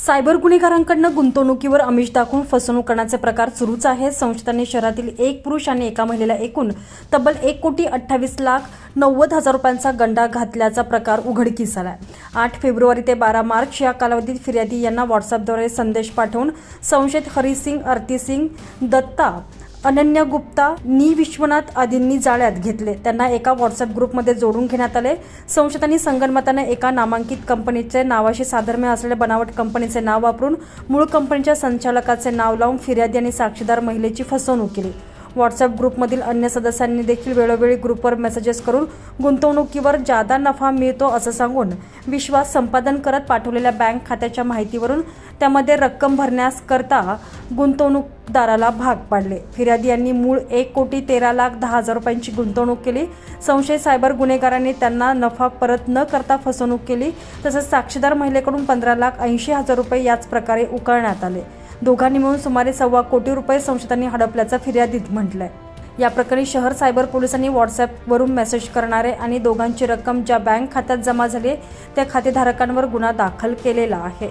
Cyber गुन्हेगारांकडनं गुंतवणुकीवर अमिष दाखवून फसवणूक करण्याचे प्रकार सुरूच आहेत. संशयितांनी शहरातील एक पुरुष आणि एका महिलेला एकूण तब्बल एक कोटी अठ्ठावीस लाख नव्वद हजार रुपयांचा गंडा घातल्याचा प्रकार उघडकीस आलाय. आठ फेब्रुवारी ते बारा मार्च या कालावधीत फिर्यादी यांना व्हॉट्सअपद्वारे संदेश पाठवून संशयित हरिसिंग अर्तीसिंग दत्ता अनन्या गुप्ता नी विश्वनाथ आदींनी जाळ्यात घेतले. त्यांना एका व्हॉट्सअप ग्रुपमध्ये जोडून घेण्यात आले. संशयितांनी संगणमताने एका नामांकित कंपनीचे नावाशी साधर्म्य असलेल्या बनावट कंपनीचे नाव वापरून मूळ कंपनीच्या संचालकाचे नाव लावून फिर्यादी आणि साक्षीदार महिलेची फसवणूक केली. व्हॉट्सअप ग्रुपमधील अन्य सदस्यांनी देखील वेळोवेळी ग्रुपवर मेसेजेस करून गुंतवणुकीवर जादा नफा मिळतो असं सांगून विश्वास संपादन करत पाठवलेल्या बँक खात्याच्या माहितीवरून त्यामध्ये रक्कम भरण्यास करता गुंतवणूकदाराला भाग पाडले. फिर्यादी यांनी मूळ एक कोटी तेरा लाख दहा हजार रुपयांची गुंतवणूक केली. संशय सायबर गुन्हेगारांनी त्यांना नफा परत न करता फसवणूक केली. तसंच साक्षीदार महिलेकडून पंधरा लाख ऐंशी हजार रुपये याच प्रकारे उकळण्यात आले. दोघांनी मिळून सुमारे सव्वा कोटी रुपये संशयितांनी हडपल्याचं फिर्यादीत म्हटलंय. या प्रकरणी शहर सायबर पोलिसांनी व्हॉट्सअपवरून मेसेज करणारे आणि दोघांची रक्कम ज्या बँक खात्यात जमा झाली त्या खातेधारकांवर गुन्हा दाखल केलेला आहे.